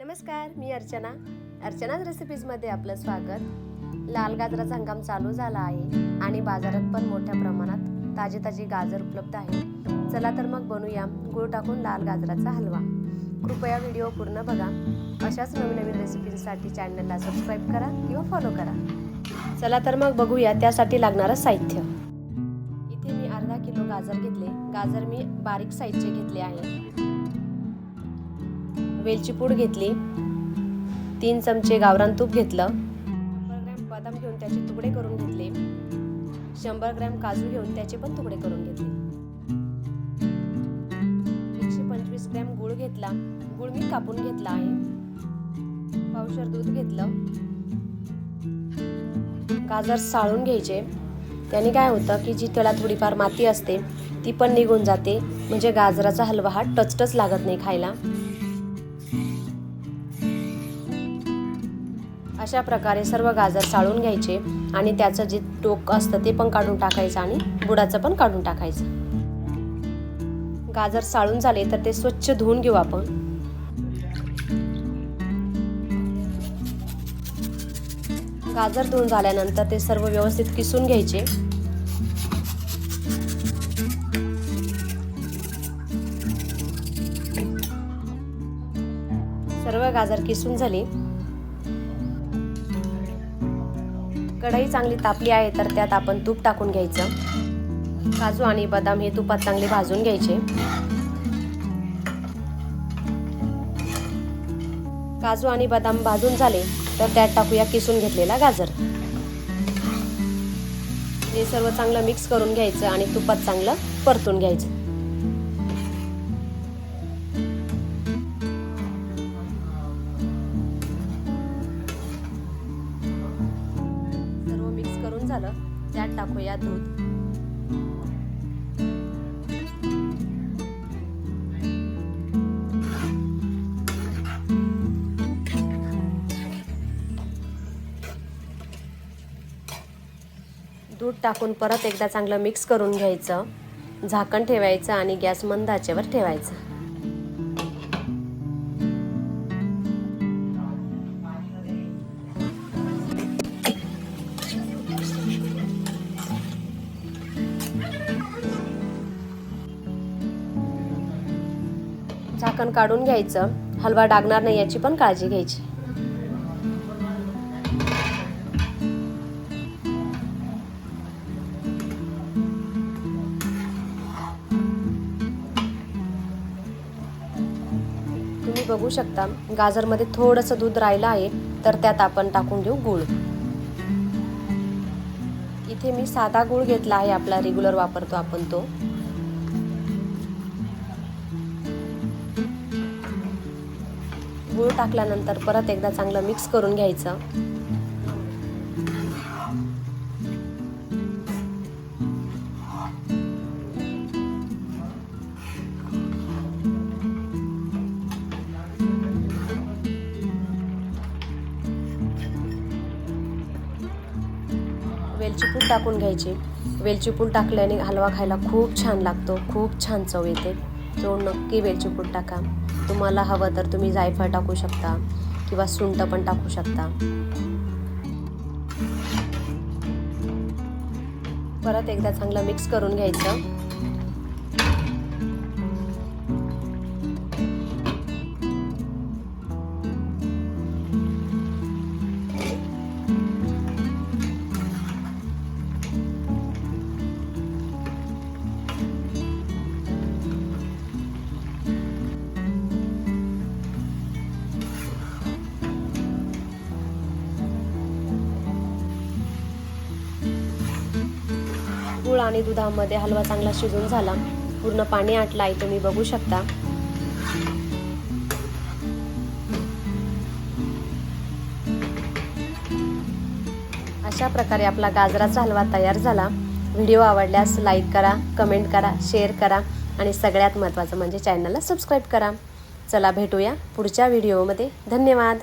नमस्कार मी अर्चना. अर्चनाच रेसिपीजमध्ये आपलं स्वागत. लाल गाजराचा हंगाम चालू झाला आहे आणि बाजारात पण मोठ्या प्रमाणात ताजे ताजे गाजर उपलब्ध आहे चला तर मग बनवूया गूळ टाकून लाल गाजराचा हलवा. कृपया व्हिडिओ पूर्ण बघा. अशाच नवीन नवीन रेसिपींसाठी चॅनलला सबस्क्राईब करा किंवा फॉलो करा. चला तर मग बघूया त्यासाठी लागणारं साहित्य. इथे मी अर्धा किलो गाजर घेतले. गाजर मी बारीक साईजचे घेतले आहे. वेलची पूड घेतली. तीन चमचे गावरान तूप घेतलं. शंभर ग्रॅम बदाम घेऊन त्याचे तुकडे करून घेतले. शंभर ग्रॅम काजू घेऊन त्याचे पण तुकडे करून घेतले. एकशे पंचवीस ग्रॅम गुळ घेतला. गुळ मी कापून घेतला आहे. पावशर दूध घेतलं. गाजर साळून घ्यायचे. त्याने काय होतं की जी त्याला थोडीफार माती असते ती पण निघून जाते. म्हणजे गाजराचा हलवा हा टचटच लागत नाही खायला. अशा प्रकारे सर्व गाजर चाळून घ्यायचे आणि त्याचं जे टोक असतं ते पण काढून टाकायचं आणि बुडाचं पण काढून टाकायचं. गाजर चाळून झाले तर ते स्वच्छ धुवून घेऊ आपण. गाजर धुवून झाल्यानंतर ते सर्व व्यवस्थित किसून घ्यायचे. सर्व गाजर किसून झाले. कढई चांगली तापली आहे तर त्यात आपण तूप टाकून घ्यायचं. काजू आणि बदाम हे तुपात चांगले भाजून घ्यायचे. काजू आणि बदाम भाजून झाले तर त्यात टाकूया किसून घेतलेला गाजर. हे सर्व चांगलं मिक्स करून घ्यायचं आणि तुपात चांगलं परतून घ्यायचं. टाकूया दूध दूध टाकून परत एकदा चांगलं मिक्स करून घ्यायचं. झाकण ठेवायचं आणि गॅस मंद आचेवर ठेवायचं. झाकण काढून घ्यायचं. हलवा डागणार नाही याची पण काळजी घ्यायची. तुम्ही बघू शकता गाजरमध्ये थोडंसं दूध राहिलं आहे तर त्यात आपण टाकून घेऊ गूळ. इथे मी साधा गूळ घेतला आहे आपला रेग्युलर वापरतो आपण तो. टाकल्यानंतर परत एकदा चांगलं मिक्स करून घ्यायचं. वेलची पूड टाकून घ्यायची. वेलची पूड टाकल्याने हलवा खायला खूप छान लागतो. खूप छान चव येते. जो नक्की वेलचीपूट टाका. तुम्हाला हवं तर तुम्ही जायफळ टाकू शकता किंवा सुंट पण टाकू शकता. परत एकदा चांगलं मिक्स करून घ्यायचं. गूळ आणि दुधामध्ये हलवा चांगला शिजून झाला. पूर्ण पाणी आटलं आहे तुम्ही बघू शकता. अशा प्रकारे आपला गाजराचा हलवा तयार झाला. व्हिडिओ आवडल्यास लाईक करा कमेंट करा शेअर करा आणि सगळ्यात महत्त्वाचं म्हणजे चॅनलला सबस्क्राईब करा. चला भेटूया पुढच्या व्हिडिओमध्ये. धन्यवाद.